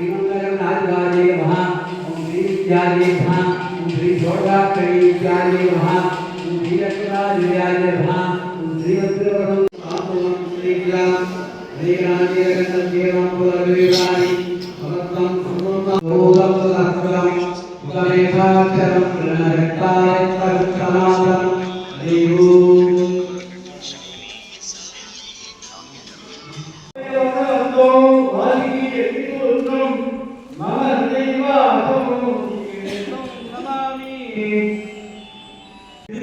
श्रीमंगलनाथार्य नमः ओम श्री विद्यार्य नमः ओम श्री शोधाकरी विद्यार्य नमः ओम श्री रक्तराजार्य नमः ओम श्री वस्त्रवरम आत्मवं श्रीला श्रीराजे रत्न देवं पुरवेवारि भगवतं सुमं भोगं सहस्रं उदमेवाचरं रक्ताय सर्वकला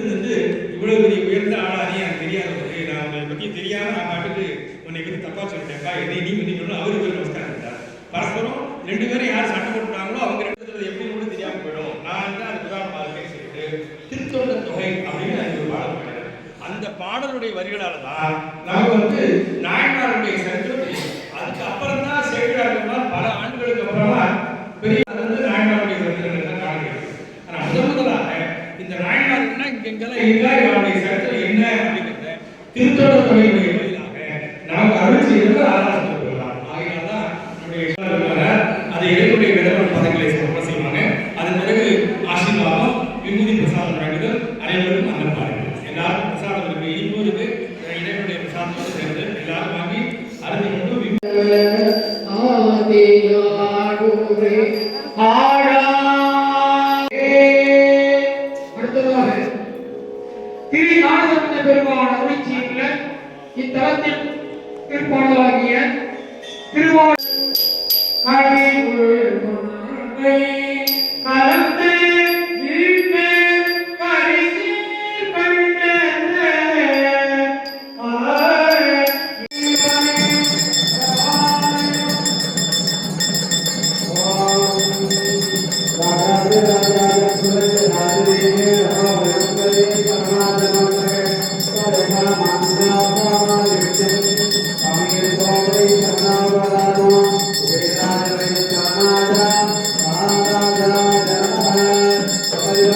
வந்து இவ்வளவு பெரிய உயர்ந்த ஆளாதே எனக்கு தெரியாத ஒரு நான் உங்களை பத்தி தெரியாம நான் பாட்டுக்கு உன்னை பத்தி தப்பா சொல்லிட்டேன்ப்பா. என்னை நீ பண்ணி அவருக்கு ஒரு நமஸ்காரம் இருந்தார் பரஸ்பரம் ரெண்டு பேரும் யார் சண்டை போட்டுட்டாங்களோ அவங்க ரெண்டு பேர்ல எப்படி கூட தெரியாம போயிடும். நான் தான் அது புராணமா இருக்கேன்னு சொல்லிட்டு திருத்தொண்ட தொகை அப்படின்னு அது ஒரு பாடல் பாடுறேன் அந்த பாடலுடைய வரிகளால தான் நாங்கள் வந்து நாயனாருடைய சரித்திரத்தை எங்கெல்லாம் இருக்கா இவருடைய சரித்திரம் என்ன அப்படிங்கிறத திருத்தொட தொகையுடைய வழியாக நமக்கு அருள் செய்தது ஆராய்ச்சி கொள்ளலாம். ஆகையால் நம்முடைய அதை விதமான பதங்களை செய்வாங்க. அதன் பிறகு ஆசீர்வாதம் விபூதி பிரசாதம் வழங்குதல் அனைவருக்கும் அந்த பாருங்கள் எல்லாரும் பிரசாதம் இருக்கு இனிப்பு இருக்கு பிரசாதத்தோடு சேர்ந்து எல்லாரும் வாங்கி அருந்தி கொண்டு விபூதி அடுத்ததாக இத்தலத்தின் திருப்பாடலாகிய திருவாள் கலந்து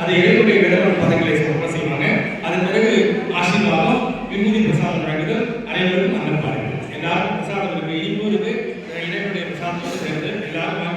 அதை இறைவனுடைய விதமான பதங்களை சமர்ப்பணம் செய்வாங்க அதன் பிறகு ஆசீர்வாதம் விபூதி பிரசாதம் வழங்குதல் அனைவருக்கும் அந்த பாருங்கள் பிரசாதம் இருக்கு இனிப்பு இருக்கு இறைவனுடைய பிரசாதத்தோடு சேர்ந்து எல்லாரும்